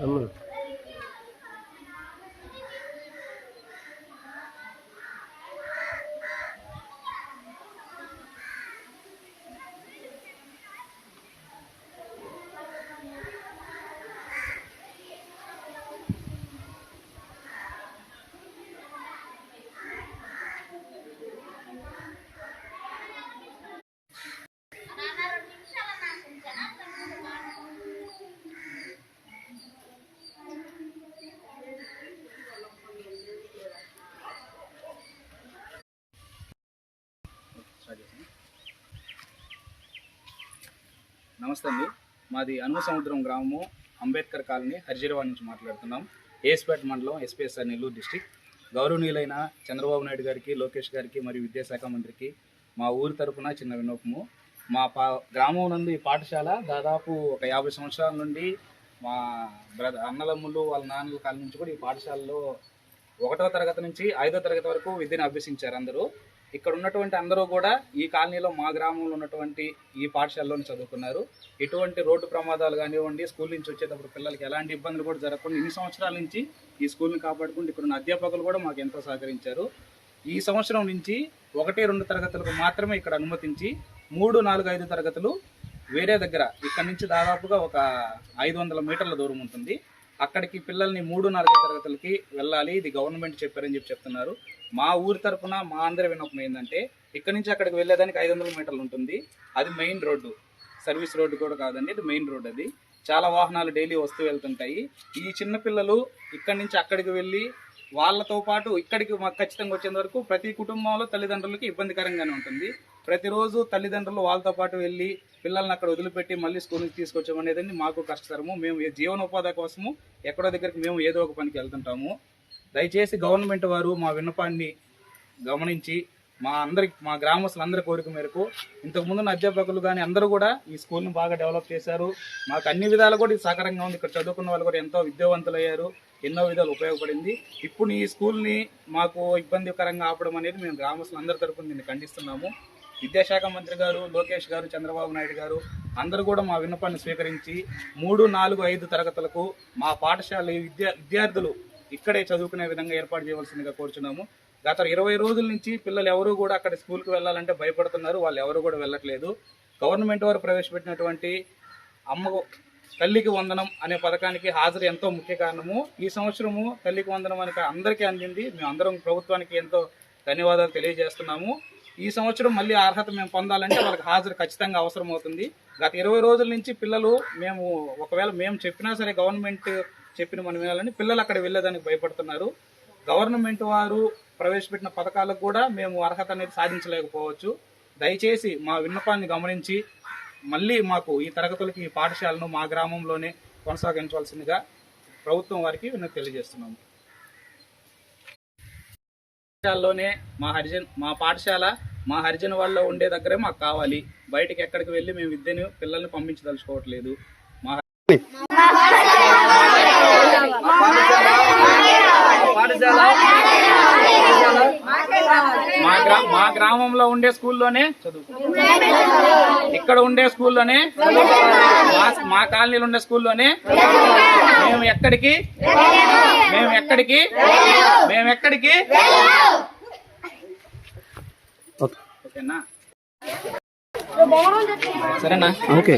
嗯。నమస్తే అండి. మాది అనుమ సముద్రం గ్రామము అంబేద్కర్ కాలనీ హరిజీరవాడ నుంచి మాట్లాడుతున్నాం. ఏస్పేట మండలం ఎస్పీఎస్ఆర్ నెల్లూరు డిస్టిక్. గౌరవనీయులైన చంద్రబాబు నాయుడు గారికి లోకేష్ గారికి మరియు విద్యాశాఖ మంత్రికి మా ఊరి తరపున చిన్న వినోపము మా పా గ్రామం నందు ఈ పాఠశాల దాదాపు ఒక యాభై సంవత్సరాల నుండి మా బ్రదర్ అన్నదమ్ములు వాళ్ళ నాన్నల కాలం నుంచి కూడా ఈ పాఠశాలలో ఒకటో తరగతి నుంచి ఐదో తరగతి వరకు విద్యను అభ్యసించారు అందరూ. ఇక్కడ ఉన్నటువంటి అందరూ కూడా ఈ కాలనీలో మా గ్రామంలో ఉన్నటువంటి ఈ పాఠశాలలోనే చదువుకున్నారు. ఎటువంటి రోడ్డు ప్రమాదాలు కానివ్వండి స్కూల్ నుంచి వచ్చేటప్పుడు పిల్లలకి ఎలాంటి ఇబ్బందులు కూడా జరగకుండా ఇన్ని సంవత్సరాల నుంచి ఈ స్కూల్ని కాపాడుకుంటూ ఇక్కడ ఉన్న అధ్యాపకులు కూడా మాకు ఎంతో సహకరించారు. ఈ సంవత్సరం నుంచి ఒకటి రెండు తరగతులకు మాత్రమే ఇక్కడ అనుమతించి మూడు నాలుగు ఐదు తరగతులు వేరే దగ్గర ఇక్కడ నుంచి దాదాపుగా ఒక ఐదు వందల మీటర్ల దూరం ఉంటుంది. అక్కడికి పిల్లల్ని మూడు నాలుగు తరగతులకి వెళ్ళాలి ఇది గవర్నమెంట్ చెప్పారని చెప్పి చెప్తున్నారు. మా ఊరి తరఫున మా అందరి వినపం ఏంటంటే ఇక్కడ నుంచి అక్కడికి వెళ్ళేదానికి ఐదు వందల మీటర్లు ఉంటుంది. అది మెయిన్ రోడ్డు. సర్వీస్ రోడ్డు కూడా కాదండి ఇది మెయిన్ రోడ్ అది. చాలా వాహనాలు డైలీ వస్తూ వెళ్తుంటాయి. ఈ చిన్నపిల్లలు ఇక్కడి నుంచి అక్కడికి వెళ్ళి వాళ్ళతో పాటు ఇక్కడికి మాకు ఖచ్చితంగా వచ్చేంత వరకు ప్రతి కుటుంబంలో తల్లిదండ్రులకి ఇబ్బందికరంగానే ఉంటుంది. ప్రతిరోజు తల్లిదండ్రులు వాళ్ళతో పాటు వెళ్ళి పిల్లల్ని అక్కడ వదిలిపెట్టి మళ్ళీ స్కూల్ నుంచి తీసుకొచ్చాం అనేది మాకు కష్టతరము. మేము జీవనోపాధి కోసము ఎక్కడో దగ్గరికి మేము ఏదో ఒక పనికి వెళ్తుంటాము. దయచేసి గవర్నమెంట్ వారు మా విన్నపాన్ని గమనించి మా అందరికి మా గ్రామస్తులందరి కోరిక మేరకు ఇంతకుముందు అధ్యాపకులు కానీ అందరూ కూడా ఈ స్కూల్ని బాగా డెవలప్ చేశారు. మాకు అన్ని విధాలు కూడా ఇది సహకారంగా ఉంది. ఇక్కడ చదువుకున్న వాళ్ళు కూడా ఎంతో విద్యావంతులు అయ్యారు ఎన్నో విధాలు ఉపయోగపడింది. ఇప్పుడు ఈ స్కూల్ని మాకు ఇబ్బందికరంగా ఆపడం అనేది మేము గ్రామస్తులందరి తరపున దీన్ని ఖండిస్తున్నాము. విద్యాశాఖ మంత్రి గారు లోకేష్ గారు చంద్రబాబు నాయుడు గారు అందరూ కూడా మా విన్నపాన్ని స్వీకరించి మూడు నాలుగు ఐదు తరగతులకు మా పాఠశాల విద్యా విద్యార్థులు ఇక్కడే చదువుకునే విధంగా ఏర్పాటు చేయవలసిందిగా కోరుచున్నాము. గత ఇరవై రోజుల నుంచి పిల్లలు ఎవరు కూడా అక్కడ స్కూల్కి వెళ్ళాలంటే భయపడుతున్నారు. వాళ్ళు ఎవరు కూడా వెళ్ళట్లేదు. గవర్నమెంట్ వారు ప్రవేశపెట్టినటువంటి అమ్మ తల్లికి వందనం అనే పథకానికి హాజరు ఎంతో ముఖ్య కారణము. ఈ సంవత్సరము తల్లికి వందనం అనేక అందరికీ అందింది. మేము అందరం ప్రభుత్వానికి ఎంతో ధన్యవాదాలు తెలియజేస్తున్నాము. ఈ సంవత్సరం మళ్ళీ అర్హత మేము పొందాలంటే వాళ్ళకి హాజరు ఖచ్చితంగా అవసరం అవుతుంది గత ఇరవై రోజుల నుంచి పిల్లలు మేము ఒకవేళ మేము చెప్పినా సరే గవర్నమెంట్ చెప్పిన మనం వినాలని పిల్లలు అక్కడ వెళ్ళేదానికి భయపడుతున్నారు. గవర్నమెంట్ వారు ప్రవేశపెట్టిన పథకాలకు కూడా మేము అర్హత అనేది సాధించలేకపోవచ్చు. దయచేసి మా విన్నపాన్ని గమనించి మళ్ళీ మాకు ఈ తరగతులకి ఈ పాఠశాలను మా గ్రామంలోనే కొనసాగించవలసిందిగా ప్రభుత్వం వారికి విన్నతి తెలియజేస్తున్నాము. పాఠశాలలోనే మా హరిజన్ మా పాఠశాల మా హరిజన వాళ్ళలో ఉండే దగ్గరే మాకు కావాలి. బయటికి ఎక్కడికి వెళ్ళి మేము విద్యను పిల్లల్ని పంపించదలుచుకోవట్లేదు. మా మా గ్రా మా గ్రామంలో ఉండే స్కూల్లోనే చదువు ఇక్కడ ఉండే స్కూల్లోనే మా మా కాలనీలో ఉండే స్కూల్లోనే మేము ఎక్కడికి? మేము ఎక్కడికి? మేము ఎక్కడికి? సరేనా? ఓకే.